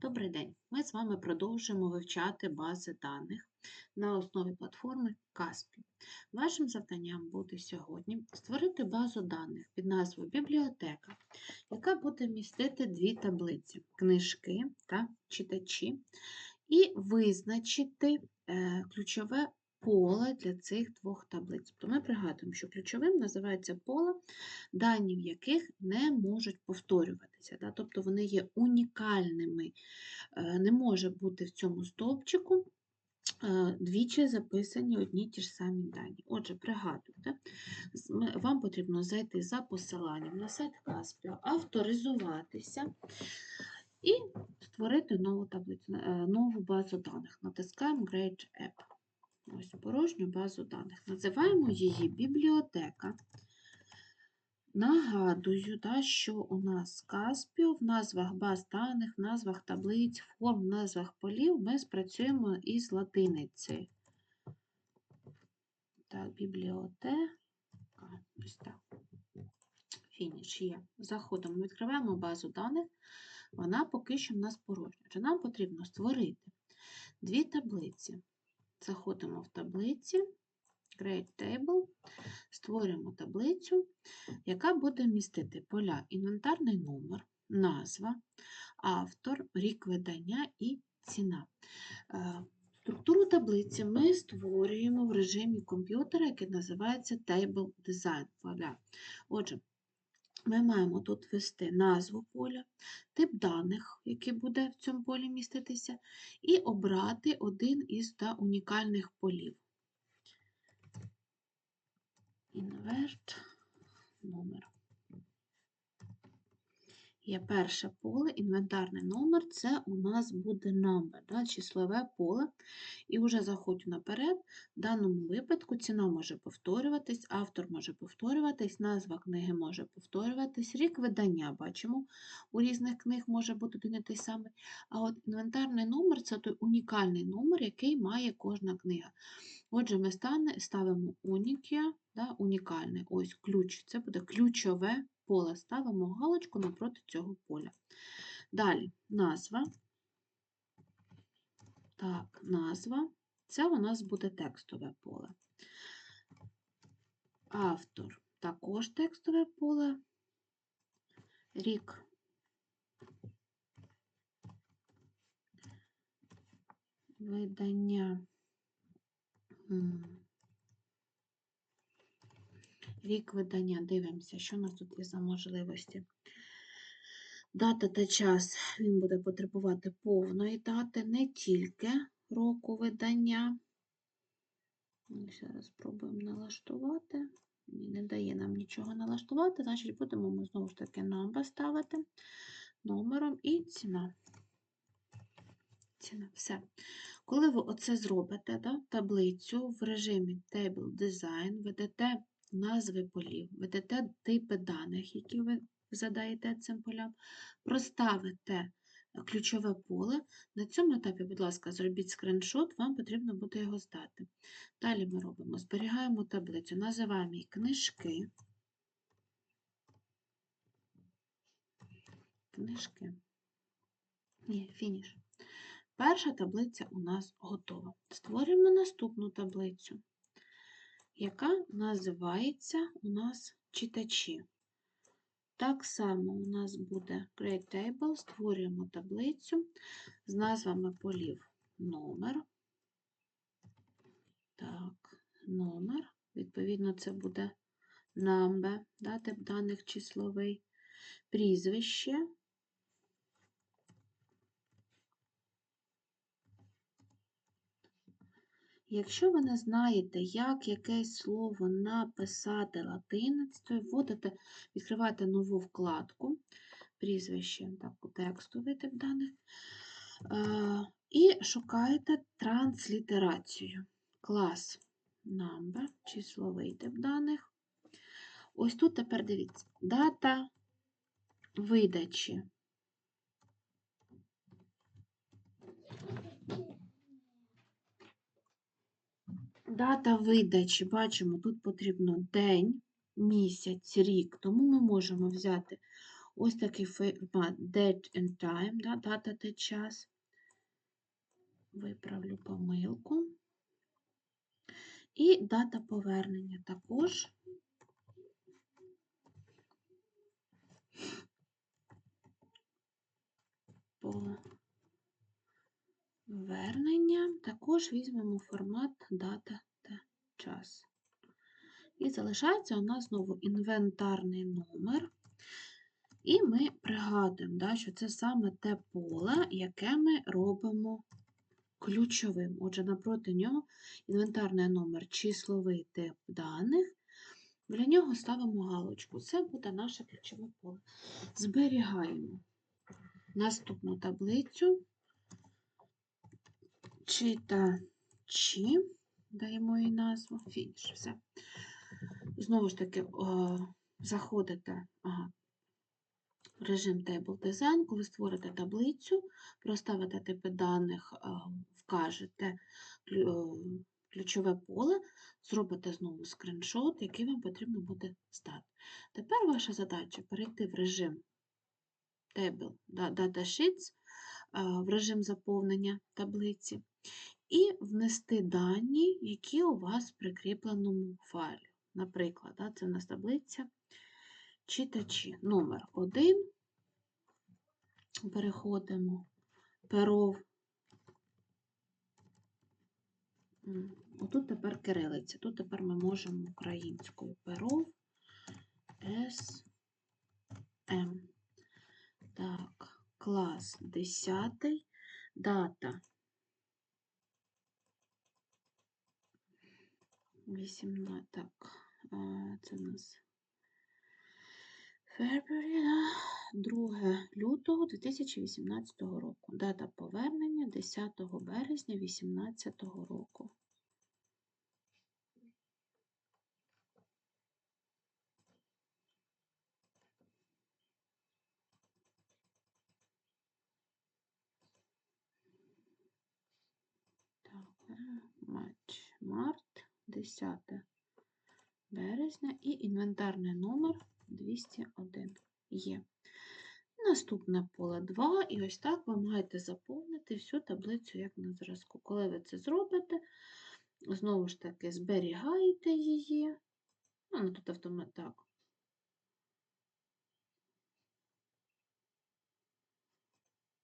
Добрий день! Ми з вами продовжуємо вивчати бази даних на основі платформи Caspi. Вашим завданням буде сьогодні створити базу даних під назвою Бібліотека, яка буде містити дві таблиці книжки та читачі, і визначити е, ключове поле для цих двох таблиць. Тобто ми пригадуємо, що ключовим називається поле, дані в яких не можуть повторюватися. Да? Тобто вони є унікальними. Е, Не може бути в цьому стовпчику е, двічі записані одні ті ж самі дані. Отже, пригадуйте, вам потрібно зайти за посиланням на сайт Каспіо, авторизуватися і створити нову таблицю, е, нову базу даних. Натискаємо Create App. Ось порожню базу даних. Називаємо її бібліотека. Нагадую, да, що у нас Каспіо в назвах баз даних, в назвах таблиць, форм, в назвах полів ми спрацюємо із латиниці. Так, бібліотека. Ось так. Фініш є. Заходимо, відкриваємо базу даних. Вона поки що в нас порожня. Отже, нам потрібно створити дві таблиці. Заходимо в таблиці, Create Table, створюємо таблицю, яка буде містити поля інвентарний номер, назва, автор, рік видання і ціна. Е, Структуру таблиці ми створюємо в режимі комп'ютера, який називається Table Design. Отже, ми маємо тут ввести назву поля, тип даних, який буде в цьому полі міститися, і обрати один із та унікальних полів. Інверт номер. Є перше поле, інвентарний номер, це у нас буде number, да, числове поле. І вже заходжу наперед, в даному випадку ціна може повторюватись, автор може повторюватись, назва книги може повторюватись, рік видання, бачимо, у різних книг може бути один і той самий. А от інвентарний номер це той унікальний номер, який має кожна книга. Отже, ми ставимо унікія, да, унікальний, ось ключ, це буде ключове поле. Ставимо галочку напроти цього поля. Далі назва. Так, назва. Це у нас буде текстове поле. Автор також текстове поле. Рік. Видання. Рік видання. Дивимося, що у нас тут є за можливості. Дата та час він буде потребувати повної дати, не тільки року видання. Ну, Зараз спробуємо налаштувати. Ні, не дає нам нічого налаштувати, значить будемо ми знову ж таки number ставити номером і ціна. Ціна. Все. Коли ви оце зробите, да, таблицю в режимі Table Design, ведете назви полів, ведете типи даних, які ви задаєте цим полям, проставите е, ключове поле. На цьому етапі, будь ласка, зробіть скріншот, вам потрібно буде його здати. Далі ми робимо, зберігаємо таблицю, називаємо її книжки. Книжки. Ні, фініш. Перша таблиця у нас готова. Створюємо наступну таблицю, яка називається у нас читачі. Так само у нас буде Create Table, створюємо таблицю з назвами полів номер. Так, номер. Відповідно, це буде number, да, тип даних числовий, прізвище. Якщо ви не знаєте, як якесь слово написати латиницею, вводите, відкриваєте нову вкладку, прізвище, так, текстовий тип даних, е, і шукаєте транслітерацію. Клас number, числовий тип даних. Ось тут тепер дивіться, дата видачі. Дата видачі, бачимо, тут потрібно день, місяць, рік, тому ми можемо взяти Ось такий формат date and time, да, дата та час. Виправлю помилку. І дата повернення також. Повернення. Також візьмемо формат дата та час. І залишається у нас знову інвентарний номер. І ми пригадуємо, да, що це саме те поле, яке ми робимо ключовим. Отже, напроти нього інвентарний номер, числовий тип даних. Для нього ставимо галочку. Це буде наше ключове поле. Зберігаємо наступну таблицю. Читачі, даємо їй назву, фініш. Все. Знову ж таки, заходите в режим Table Design, коли створите таблицю, проставите типи даних, вкажете ключове поле, зробите знову скріншот, який вам потрібно буде здати. Тепер ваша задача перейти в режим Table Data Sheets, в режим заповнення таблиці, і внести дані, які у вас в прикріпленому файлі. Наприклад, це у нас таблиця читачі. Номер 1. Переходимо перов. Отут тепер кирилиця. Тут тепер ми можемо українською перов С М. Так, клас 10, дата 18, так, а, це у нас да, 2 лютого 2018 року. Дата повернення 10 березня 2018 року. Так, е, матч март, 10 березня і інвентарний номер 201 є. Наступне поле 2, і ось так ви маєте заповнити всю таблицю, як на зразку. Коли ви це зробите, знову ж таки зберігаєте її. Ну, ну, тут автомат так.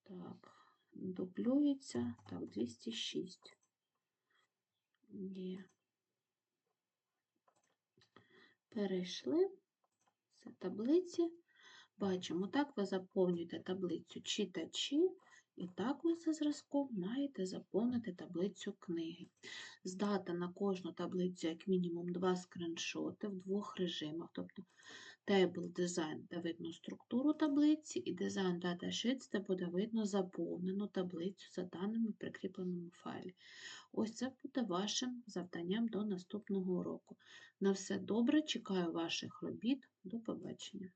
Так, дублюється. Так, 206. Є. Перейшли. Це таблиці. Бачимо, так ви заповнюєте таблицю читачі, і так ви за зразком маєте заповнити таблицю книги. Здати на кожну таблицю як мінімум два скриншоти в двох режимах. Тобто Table Design, де видно структуру таблиці, і Design Data Sheets, де буде видно заповнену таблицю за даними в прикріпленому файлі. Ось це буде вашим завданням до наступного уроку. На все добре, чекаю ваших робіт. До побачення.